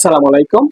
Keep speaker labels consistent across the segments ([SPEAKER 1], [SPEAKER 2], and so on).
[SPEAKER 1] আসসালামু আলাইকুম।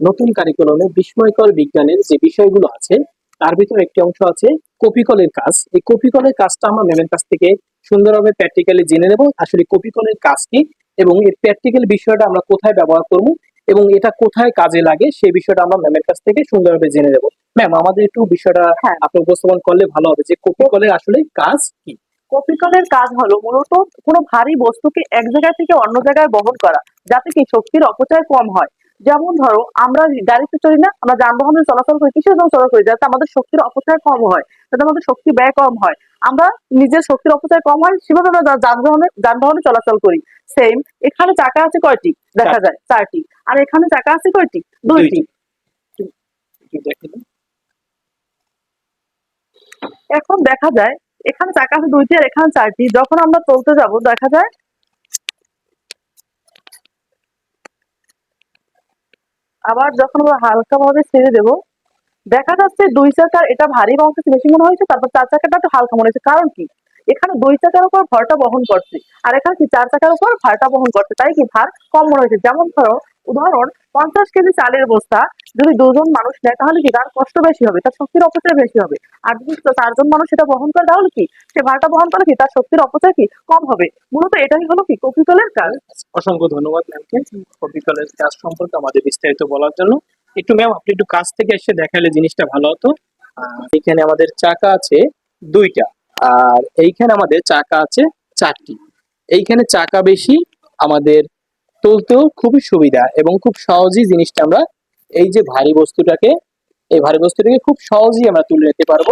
[SPEAKER 1] নতুন কারিকুলামে বিস্ময়কর বিজ্ঞানের যে বিষয়গুলো আছে তার ভিতর একটি অংশ আছে কপিকলের কাজ। এই কপিকলের কাজটা আমরা ম্যামের কাছ থেকে সুন্দরভাবে প্র্যাকটিক্যালি জেনে নেব আসলে কপিকলের কাজ কি এবং এই প্র্যাকটিক্যাল বিষয়টা আমরা কোথায় ব্যবহার করব এবং এটা কোথায় কাজে লাগে সেই বিষয়টা আমরা ম্যামের কাছ থেকে সুন্দরভাবে জেনে নেব। ম্যাম আমাদের একটু বিষয়টা
[SPEAKER 2] হ্যাঁ।
[SPEAKER 1] আপনি উপস্থাপন করলে ভালো হবে যে কপিকলের আসলে কাজ কি?
[SPEAKER 2] কপিকলের কাজ হলো মূলত কোনো ভারী বস্তুকে এক জায়গা থেকে অন্য জায়গায় বহন করা যাতে কি শক্তির অপচয় কম হয়। যেমন ধরো আমরা গাড়িতে চলি না আমরা যানবাহনে চলাচল করি কিসের জন্য চলাচল করি? যাতে আমাদের শক্তির অপচয় কম হয় যাতে আমাদের শক্তি ব্যয় কম হয়। আমরা নিজের শক্তির অপচয় কম হয় সেভাবে আমরা যানবাহনে যানবাহনে চলাচল করি। সেম এখানে চাকা আছে কয়টি? দেখা যায় চারটি। আর এখানে চাকা আছে কয়টি? দুইটি। এখন দেখা যায় এখানে চাকা আছে দুইটি আর এখানে চারটি যখন আমরা চলতে যাব, দেখা যায় আবার যখন আমরা হালকা ভাবে ছেড়ে দেবো, দেখা যাচ্ছে দুই চাকার এটা ভারী হচ্ছে বেশি মনে হয়েছে, তারপর চার চাকাটা একটু হালকা মনে হয়েছে। কারণ কি? এখানে দুই চাকার উপর ভরটা বহন করছে, আর এখানে কি চার চাকার উপর ভারটা বহন করছে? তাই কি? ভার কম মনে হয়েছে। যেমন ধরো উদাহরণ, পঞ্চাশ কেজি চালের বস্তা যদি দুজন মানুষ নেয়, তাহলে কি তার কষ্ট বেশি হবে? তার শক্তির অপচয় বেশি হবে। আর যদি চারজন মানুষ সেটা বহন করে, তাহলে কি? সে ভারটা বহন করে কি? তার শক্তির অপচয় কি? কম হবে। মূলত এটাই হলো কি? কপিতলের কাজ।
[SPEAKER 1] অসংখ্য ধন্যবাদ ম্যামকে কপিকলের কাজ সম্পর্কে আমাদের বিস্তারিত বলার জন্য। একটু ম্যাম আপনি একটু কাছ থেকে এসে দেখালে জিনিসটা ভালো হতো। এখানে আমাদের চাকা আছে দুইটা। আর এইখানে আমাদের চাকা আছে চারটি। এইখানে চাকা বেশি, আমাদের তুলতেও খুবই সুবিধা এবং খুব সহজেই জিনিসটা আমরা এই যে ভারী বস্তুটাকে, এই ভারী বস্তুটাকে খুব সহজেই আমরা তুলে নিতে পারব।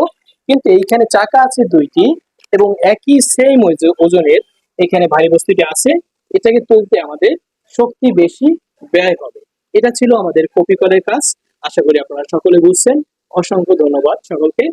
[SPEAKER 1] কিন্তু এইখানে চাকা আছে দুইটি এবং একই সেম ওজনের এখানে ভারী বস্তুটি আছে। এটাকে তুলতে আমাদের শক্তি বেশি ব্যয় হবে। এটা ছিল আমাদের কপিকলের কাজ। আশা করি আপনারা সকলে বুঝছেন। অসংখ্য ধন্যবাদ সকলকে।